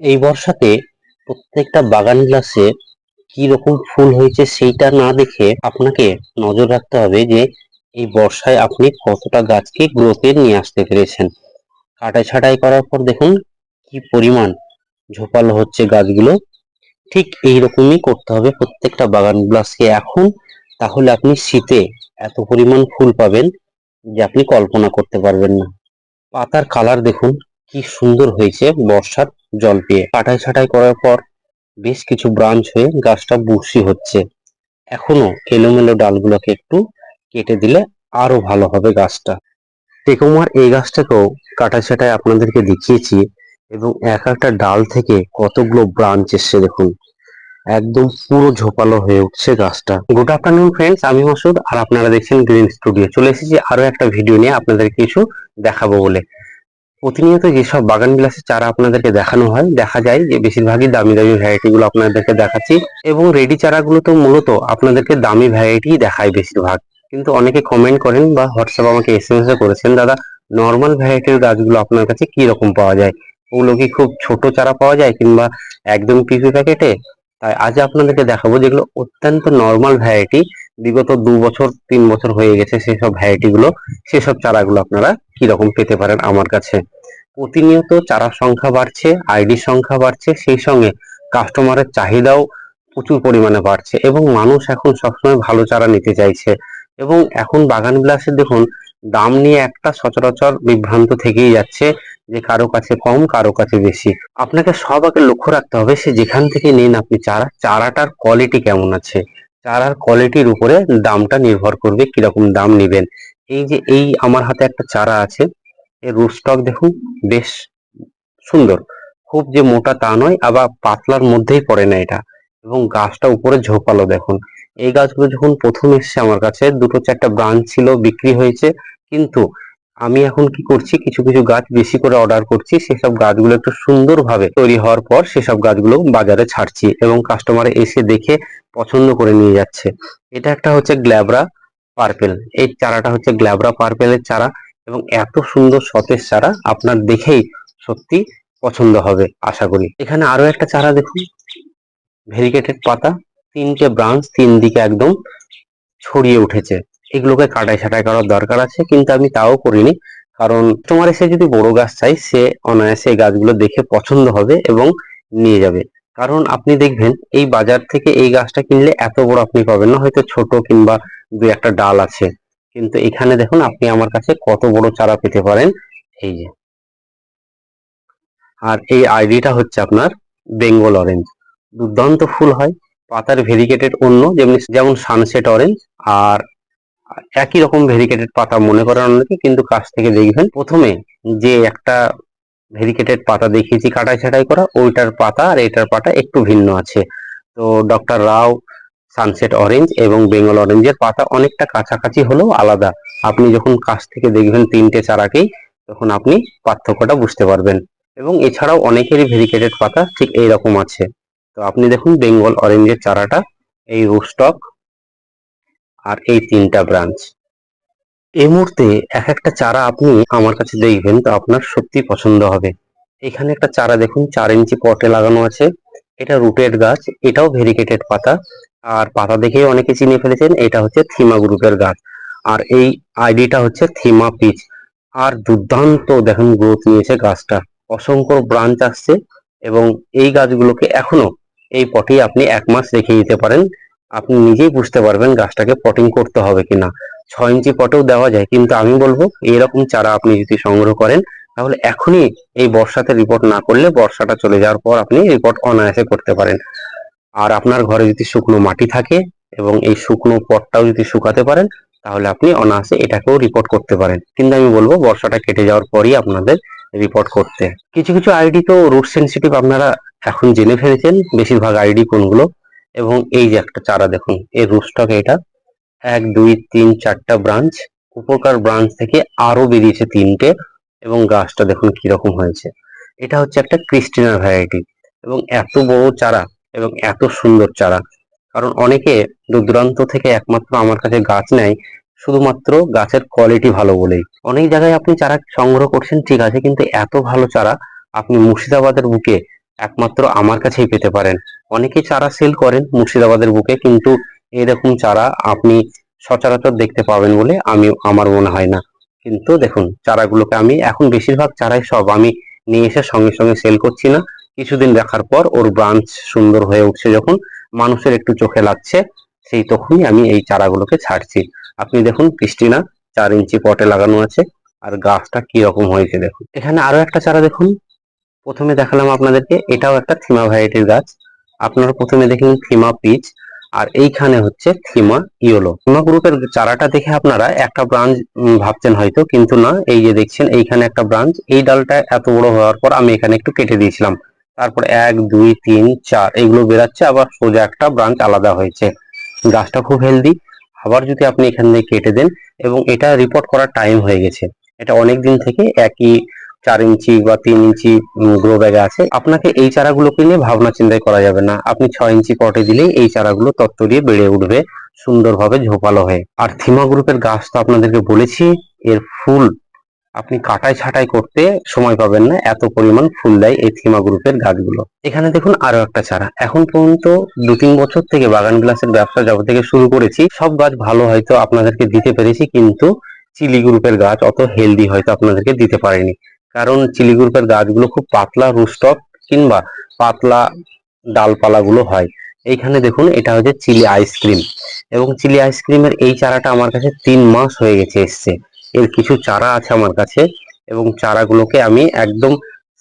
এই বর্ষাতে প্রত্যেকটা বাগান গ্লাসে কি রকম ফুল হয়েছে সেইটা না দেখে আপনাকে নজর রাখতে হবে যে এই বর্ষায় আপনি কতটা গাছকে গ্রোথে নিয়ে আসতে পেরেছেন। কাটাই ছাটাই করার পর দেখুন কি পরিমাণ ঝোপালো হচ্ছে গাছগুলো। ঠিক এই রকমই করতে হবে প্রত্যেকটা বাগান গ্লাসকে এখন, তাহলে আপনি শীতে এত পরিমাণ ফুল পাবেন যে আপনি কল্পনা করতে পারবেন না। পাতার কালার দেখুন, কি সুন্দর হয়েছে বর্ষার জল পেয়ে। কাটাই ছাটাই করার পর বেশ কিছু ব্রাঞ্চ হয়ে গাছটা বুশি হচ্ছে। এখনও এলোমেলো ডালগুলোকে একটু কেটে দিলে আরও ভালো হবে গাছটা। টেকুমার এই গাছটাকেও কাটা ছাটাই আপনাদেরকে দেখিয়েছি এবং এক একটা ডাল থেকে কতগুলো ব্রাঞ্চ এসছে দেখুন। একদম পুরো ঝোপালো হয়ে উঠছে গাছটা। গুড আফটারনুন ফ্রেন্ডস আমি মাসুদ আর আপনারা দেখছেন গ্রিন স্টুডিও চলে এসেছি আরও একটা ভিডিও নিয়ে আপনাদের কিছু দেখাবো বলে। প্রতিনিয়ত যেসব বাগান বিলাসের চারা আপনাদেরকে দেখানো হয়। দেখা যায় যে বেশিরভাগই দামি দামি ভ্যারাইটি গুলো আপনাদেরকে দেখাচ্ছি। এবং রেডি চারাগুলো তো মূলত আপনাদেরকে দামি ভ্যারাইটি দেখায় বেশিরভাগ। কিন্তু অনেকে কমেন্ট করেন বা হোয়াটসঅ্যাপ আমাকে এস এম এস করেছেন, দাদা নর্মাল ভ্যারাইটির গাছগুলো আপনার কাছে কি রকম পাওয়া যায়? ওগুলো কি খুব ছোট চারা পাওয়া যায়? কিংবা একদম পিপি প্যাকেটে তাই আজ আপনাদেরকে দেখাবো যেগুলো অত্যন্ত নর্মাল ভ্যারাইটি বিগত দু বছর, তিন বছর হয়ে গেছে সেসব ভ্যারাইটি গুলো, সেসব চারাগুলো আপনারা কি রকম পেতে পারেন আমার কাছে। প্রতিনিয়ত চারার সংখ্যা বাড়ছে আইডির সংখ্যা বাড়ছে, সেই সঙ্গে কাস্টমারের চাহিদাও প্রচুর পরিমাণে বাড়ছে এবং মানুষ এখন সবসময় ভালো চারা নিতে চাইছে। এবং এখন বাগান বিলাসের দেখুন দাম নিয়ে একটা সচরাচর বিভ্রান্ত থেকেই যাচ্ছে যে কারও কাছে কম, কারও কাছে বেশি। আপনাকে সব আগে লক্ষ্য রাখতে হবে সে যেখান থেকে নিন আপনি চারা, চারাটার কোয়ালিটি কেমন আছে? চারার কোয়ালিটির উপরে দামটা নির্ভর করবে কীরকম দাম নেবেন। এই যে এই আমার হাতে একটা চারা আছে, এর রুট স্টক দেখুন, বেশ সুন্দর। খুব যে মোটা তা নয়, আবার পাতলার মধ্যেই পড়ে না এটা। এবং গাছটা উপরে ঝোপালো দেখুন। এই গাছগুলো যখন প্রথম এসছে আমার কাছে, দুটো চারটা ব্রাঞ্চ ছিল, বিক্রি হয়েছে। কিন্তু আমি এখন কি করছি? কিছু কিছু গাছ বেশি করে অর্ডার করছি। সেসব গাছগুলো একটু সুন্দরভাবে তৈরি হওয়ার পর সেসব গাছগুলো বাজারে ছাড়ছি এবং কাস্টমার এসে দেখে পছন্দ করে নিয়ে যাচ্ছে। এটা একটা হচ্ছে গ্ল্যাবরা পার্পেল। এই চারাটা হচ্ছে গ্ল্যাবরা পার্পেলের চারা এবং এত সুন্দর সতেজ চারা আপনার দেখেই সত্যি পছন্দ হবে, আশা করি। এখানে আরও একটা চারা দেখুন। ভেরিকেটেড পাতা। তিনটে ব্রাঞ্চ তিন দিকে একদম ছড়িয়ে উঠেছে। এগুলোকে কাটাই ছাটাই করার দরকার আছে, কিন্তু আমি তাও করিনি। কারণ তোমার এসে যদি বড় গাছ চাই, সে অনায়াসে এই গাছগুলো দেখে পছন্দ হবে এবং নিয়ে যাবে। কারণ আপনি দেখবেন, এই বাজার থেকে এই গাছটা কিনলে এত বড় আপনি পাবেন না, হয়তো ছোট কিংবা দু একটা ডাল আছে। কিন্তু এখানে দেখুন, আপনি আমার কাছে কত বড় চারা পেতে পারেন। এই যে। আর এই আইডিটা হচ্ছে আপনার বেঙ্গল অরেঞ্জ। দুর্দান্ত ফুল হয়, পাতার ভেরিকেটেড অন্য, যেমনি যেমন সানসেট অরেঞ্জ আর একই রকম ভেরিকেটেড পাতা মনে করেন অনেকে কিন্তু কাছ থেকে দেখবেন প্রথমে যে একটা ভেরিকেটেড পাতা দেখিয়েছি কাটাই ছাটাই করা, ওইটার পাতা আর এটার পাতা একটু ভিন্ন আছে। তো ডক্টর রাও, সানসেট অরেঞ্জ এবং বেঙ্গল অরেঞ্জের পাতা অনেকটা কাছাকাছি হলেও আলাদা। আপনি যখন কাছ থেকে দেখবেন তিনটে চারাকেই তখন আপনি পার্থক্যটা বুঝতে পারবেন। এবং এছাড়াও অনেকেরই ভেরিকেটেড পাতা ঠিক এই রকম আছে। তো আপনি দেখুন, বেঙ্গল অরেঞ্জের চারাটা এই রুস্টক আর এই তিনটা ব্রাঞ্চ এই মুহূর্তে এক একটা চারা আপনি আমার কাছে দেখবেন তো আপনার সত্যি পছন্দ হবে। এখানে একটা চারা দেখুন, চার ইঞ্চি পটে লাগানো আছে। এটা রুটেড গাছ, এটাও ভেরিকেটেড পাতা। আর পাতা দেখেই অনেকে চিনে ফেলেছেন, এটা হচ্ছে থিমা গ্রুপের গাছ। আর এই আইডিটা হচ্ছে থিমা পিচ। আর দুর্দান্ত দেখুন গ্রোথ নিয়েছে গাছটা। অসংখ্য ব্রাঞ্চ আসছে এবং এই গাছগুলোকে এখনও এই পটেই আপনি এক মাস রেখে দিতে পারেন। আপনি নিজেই বুঝতে পারবেন গাছটাকে পটিং করতে হবে কিনা। ছয় ইঞ্চি পটেও দেওয়া যায়, কিন্তু আমি বলব এরকম চারা আপনি যদি সংগ্রহ করেন, তাহলে এখনই এই বর্ষাতে রিপোর্ট না করলে বর্ষাটা চলে যাওয়ার পর আপনি রিপোর্ট অনায়াসে করতে পারেন। আর আপনার ঘরে যদি শুকনো মাটি থাকে এবং এই শুকনো পটটাও যদি শুকাতে পারেন, তাহলে আপনি অনায়াসে এটাকেও রিপোর্ট করতে পারেন। কিন্তু আমি বলব, বর্ষাটা কেটে যাওয়ার পরই আপনাদের রিপোর্ট করতে। কিছু কিছু আইডি তো রুট সেন্সিটিভ আপনারা এখন জেনে ফেলেছেন, বেশিরভাগ আইডি কোনগুলো? এবং এই যে একটা চারা দেখুন, এই রুস্টক এটা এক, দুই, তিন, চারটা ব্রাঞ্চ উপরকার ব্রাঞ্চ থেকে আরও বেরিয়েছে তিনটে এবং গাছটা দেখুন কীরকম হয়েছে। এটা হচ্ছে একটা ক্রিস্টিনার ভ্যারাইটি এবং এত বড় চারা এবং এত সুন্দর চারা। কারণ অনেকে দূর দূরান্ত থেকে একমাত্র আমার কাছে গাছ নেয়, শুধুমাত্র গাছের কোয়ালিটি ভালো বলেই। অনেক জায়গায় আপনি চারা সংগ্রহ করছেন, ঠিক আছে, কিন্তু এত ভালো চারা আপনি মুর্শিদাবাদের বুকে একমাত্র আমার কাছেই পেতে পারেন। অনেকেই চারা সেল করেন মুর্শিদাবাদের বুকে, কিন্তু এরকম চারা, আপনি সচরাচর দেখতে পাবেন বলে আমি, আমার মনে হয় না। কিন্তু দেখুন, চারাগুলোকে আমি, এখন বেশিরভাগ চারাই সব আমি নিয়ে এসে সঙ্গে সঙ্গে সেল করছি না। কিছুদিন দেখার পর ওর ব্রাঞ্চ সুন্দর হয়ে উঠছে যখন, মানুষের একটু চোখে লাগছে, সেই তখনই আমি এই চারাগুলোকে ছাড়ছি। আপনি দেখুন, ক্রিস্টিনা, চার ইঞ্চি পটে লাগানো আছে, আর গাছটা কি রকম হয়েছে দেখুন। এখানে আরও একটা চারা দেখুন প্রথমে দেখালাম আপনাদেরকে, এটাও একটা থিমা ভ্যারাইটির গাছ। আপনারা প্রথমে দেখলেন থিমা পিচ, আর এইখানে হচ্ছে থিমা ইয়েলো। থিমা গ্রুপের চারাটা দেখে আপনারা একটা ব্রাঞ্চ ভাবছেন হয়তো, কিন্তু না, এই যে দেখছেন, এইখানে একটা ব্রাঞ্চ। এই ডালটা এত বড় হওয়ার পর আমি এখানে একটু কেটে দিয়েছিলাম। তারপর এক, দুই, তিন, চার, এগুলো বেরাচ্ছে, আবার সোজা একটা ব্রাঞ্চ আলাদা হয়েছে। গাছটা খুব হেলদি। আবার যদি আপনি এখান থেকে কেটে দেন, এবং এটা রিপোর্ট করার টাইম হয়ে গেছে। এটা অনেক দিন থেকে একই চার ইঞ্চি বা তিন ইঞ্চি গ্রো ব্যাগে আছে। আপনাকে এই চারাগুলোকে নিয়ে ভাবনা চিন্তাই করা যাবে না। আপনি ছয় ইঞ্চি পটে দিলেই এই চারাগুলো তত্ত্ব দিয়ে বেড়ে উঠবে, সুন্দরভাবে ঝোপালো হয়ে। আর থিমা গ্রুপের গাছ তো আপনাদেরকে বলেছি, এর ফুল আপনি কাটাই ছাটাই করতে সময় পাবেন না, এত পরিমাণ ফুল দেয় এই থিমা গ্রুপের গাছগুলো। এখানে দেখুন আরও একটা চারা। এখন পর্যন্ত দু তিন বছর থেকে বাগান বিলাসের ব্যবসা যবে থেকে শুরু করেছি, সব গাছ ভালো হয়তো আপনাদেরকে দিতে পেরেছি, কিন্তু চিলি গ্রুপের গাছ অত হেলদি হয়তো আপনাদেরকে দিতে পারেনি। কারণ চিলি গ্রুপের গাছগুলো খুব পাতলা রুস্টক কিংবা পাতলা ডালপালাগুলো হয়। এইখানে দেখুন, এটা হচ্ছে চিলি আইসক্রিম এবং চিলি আইসক্রিমের এই চারাটা আমার কাছে তিন মাস হয়ে গেছে এসছে। এর কিছু চারা আছে আমার কাছে এবং চারাগুলোকে আমি একদম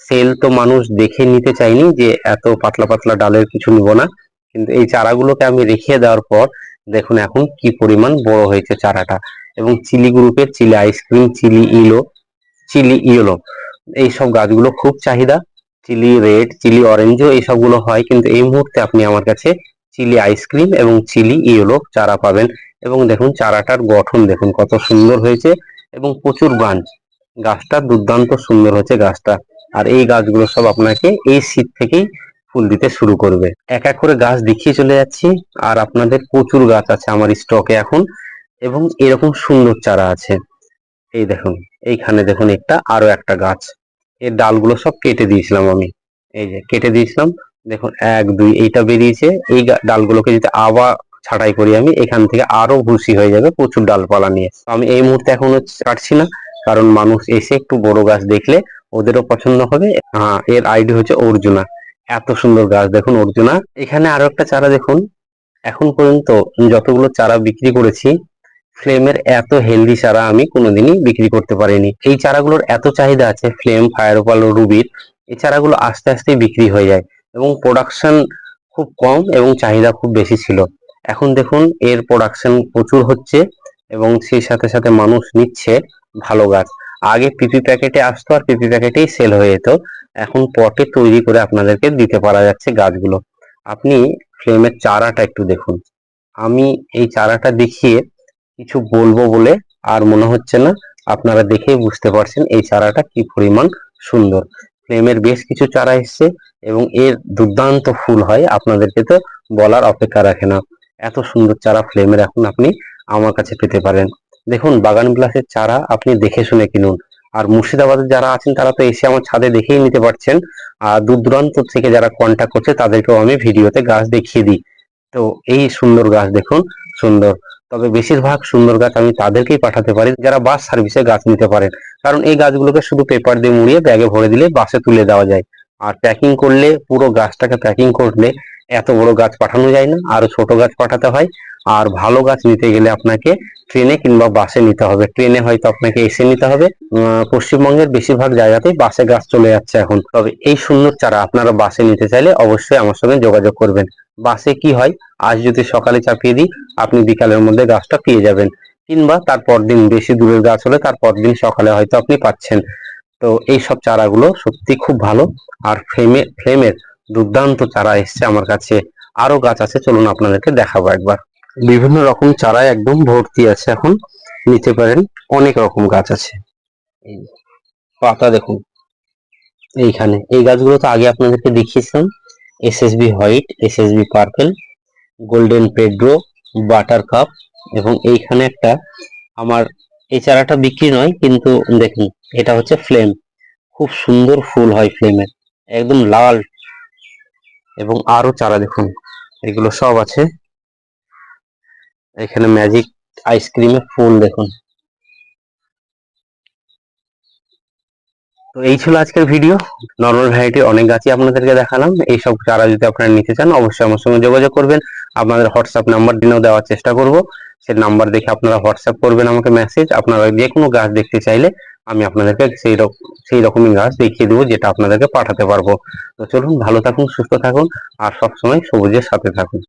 সেল তো মানুষ দেখে নিতে চাইনি যে এত পাতলা পাতলা ডালের কিছু নিব না। কিন্তু এই চারাগুলোকে আমি রেখে দেওয়ার পর দেখুন এখন কি পরিমাণ বড় হয়েছে চারাটা এবং চিলি গ্রুপের chilli ice cream chilli yellow chilli yellow এইসব গাছগুলো খুব চাহিদা। চিলি রেড, চিলি অরেঞ্জও এইসবগুলো হয়, কিন্তু এই মুহূর্তে আপনি আমার কাছে চিলি আইসক্রিম এবং চিলি ইয়েলো চারা পাবেন। এবং দেখুন, চারাটার গঠন দেখুন, কত সুন্দর হয়েছে এবং প্রচুর ব্রাঞ্চ গাছটা দুর্দান্ত সুন্দর হয়েছে গাছটা। আর এই গাছগুলো সব আপনাকে এই শীত থেকেই ফুল দিতে শুরু করবে। এক এক করে গাছ দেখিয়ে চলে যাচ্ছি। আর আপনাদের প্রচুর গাছ আছে আমার স্টকে এখন। এবং এরকম সুন্দর চারা আছে। এই দেখুন। এইখানে দেখুন একটা, আরও একটা গাছ। এর ডালগুলো সব কেটে দিয়েছিলাম আমি। এই যে কেটে দিয়েছিলাম। দেখুন, এক, দুই, এইটা বেরিয়েছে। এই ডালগুলোকে যদি আবার ছাঁটাই করি আমি, এখান থেকে আরও ভুসি হয়ে যাবে, প্রচুর ডালপালা নিয়ে। আমি এই মুহূর্তে এখনও কাটছি না, কারণ মানুষ এসে একটু বড় গাছ দেখলে ওদেরও পছন্দ হবে। হ্যাঁ এর আইডি হচ্ছে অর্জুনা। এত সুন্দর গাছ, দেখুন অর্জুনা। এখানে আরও একটা চারা দেখুন। এখন পর্যন্ত যতগুলো চারা বিক্রি করেছি ফ্লেমের এত হেলদি চারা আমি কোনোদিনই বিক্রি করতে পারিনি। এই চারাগুলোর এত চাহিদা আছে, ফ্লেম ফায়ারপাল ও রুবির এই চারাগুলো আস্তে আস্তে বিক্রি হয়ে যায় এবং প্রোডাকশন খুব কম এবং চাহিদা খুব বেশি ছিল। এখন দেখুন, এর প্রোডাকশন প্রচুর হচ্ছে এবং সেই সাথে সাথে মানুষ নিচ্ছে ভালো গাছ। আগে পিপি প্যাকেটে আসতো আর পিপি প্যাকেটেই সেল হয়ে যেত। এখন পটে তৈরি করে আপনাদেরকে দিতে পারা যাচ্ছে গাছগুলো। আপনি ফ্লেমের চারাটা একটু দেখুন। আমি এই চারাটা দেখিয়ে কিছু বলব বলে আর মনে হচ্ছে না আপনারা দেখেই বুঝতে পারছেন এই চারাটা কি পরিমাণ সুন্দর। ফ্লেমের বেশ কিছু চারা এসছে এবং এর দুর্দান্ত ফুল হয়, আপনাদেরকে তো বলার অপেক্ষা রাখে না। এত সুন্দর চারা ফ্লেমের এখন আপনি আমার কাছে পেতে পারেন। দেখুন, বাগান বিলাসের চারা আপনি দেখে শুনে কিনুন। আর মুর্শিদাবাদে যারা আছেন, তারা তো এসে আমার ছাদে দেখেই নিতে পারছেন। আর দূর দূরান্ত থেকে যারা কন্ট্যাক্ট করছে, তাদেরকেও আমি ভিডিওতে গাছ দেখিয়ে দিই। তো এই সুন্দর গাছ দেখুন, সুন্দর। তবে বেশিরভাগ সুন্দর গাছ আমি তাদেরকেই পাঠাতে পারি, যারা বাস সার্ভিসে গাছ নিতে পারেন। কারণ এই গাছগুলোকে শুধু পেপার দিয়ে মুড়িয়ে ব্যাগে ভরে দিলে বাসে তুলে দেওয়া যায়। আর প্যাকিং করলে পুরো গাছটাকে প্যাকিং করলে এত বড় গাছ পাঠানো যায় না, আরও ছোট গাছ পাঠাতে হয়। আর ভালো গাছ নিতে গেলে আপনাকে ট্রেনে কিংবা বাসে নিতে হবে। ট্রেনে হয়তো আপনাকে এসে নিতে হবে। পশ্চিমবঙ্গের বেশিরভাগ জায়গাতেই বাসে গাছ চলে যাচ্ছে এখন। তবে এই সুন্দর চারা আপনারা বাসে নিতে চাইলে অবশ্যই আমার সঙ্গে যোগাযোগ করবেন। বাসে কি হয়? আজ যদি সকালে চাপিয়ে দিই, আপনি বিকালের মধ্যে গাছটা পেয়ে যাবেন। কিংবা তারপর দিন বেশি দূরের গাছ হলে তারপর দিন সকালে হয়তো আপনি পাচ্ছেন। তো এই সব চারাগুলো সত্যি খুব ভালো। আর ফ্রেমে ফ্রেমের দুর্দান্ত চারা এসছে আমার কাছে। আরও গাছ আছে, চলুন আপনাদেরকে দেখাবো একবার। বিভিন্ন রকম চারা একদম ভর্তি আছে এখন। নিতে পারেন, অনেক রকম গাছ আছে। পাতা দেখুন, এইখানে। এই গাছগুলো তো আগে আপনাদেরকে দেখিয়েছিলাম। SSB white SSB purple golden Pedro butter cup এবং এইখানে একটা আমার এই চারাটা বিক্রি নয়, কিন্তু দেখুন, এটা হচ্ছে ফ্লেম খুব সুন্দর ফুল হয় ফ্লেমের একদম লাল। এবং আরও চারা দেখুন, এগুলো সব আছে। এখানে ম্যাজিক আইসক্রিমের ফুল দেখুন। তো এই ছিল আজকের ভিডিও নর্মাল ভ্যারাইটির অনেক গাছই আপনাদেরকে দেখালাম। এইসব চারা যদি আপনারা নিতে চান, অবশ্যই আমার সঙ্গে যোগাযোগ করবেন। আপনাদের হোয়াটসঅ্যাপ নাম্বার দিনেও দেওয়ার চেষ্টা করব। সেই নাম্বার দেখে আপনারা হোয়াটসঅ্যাপ করবেন আমাকে মেসেজ আপনারা যে কোনো গাছ দেখতে চাইলে আমি আপনাদেরকে সেই রকম সেই রকমই গাছ দেখিয়ে দেবো, যেটা আপনাদেরকে পাঠাতে পারব। তো চলুন, ভালো থাকুন, সুস্থ থাকুন, আর সবসময় সবুজের সাথে থাকুন।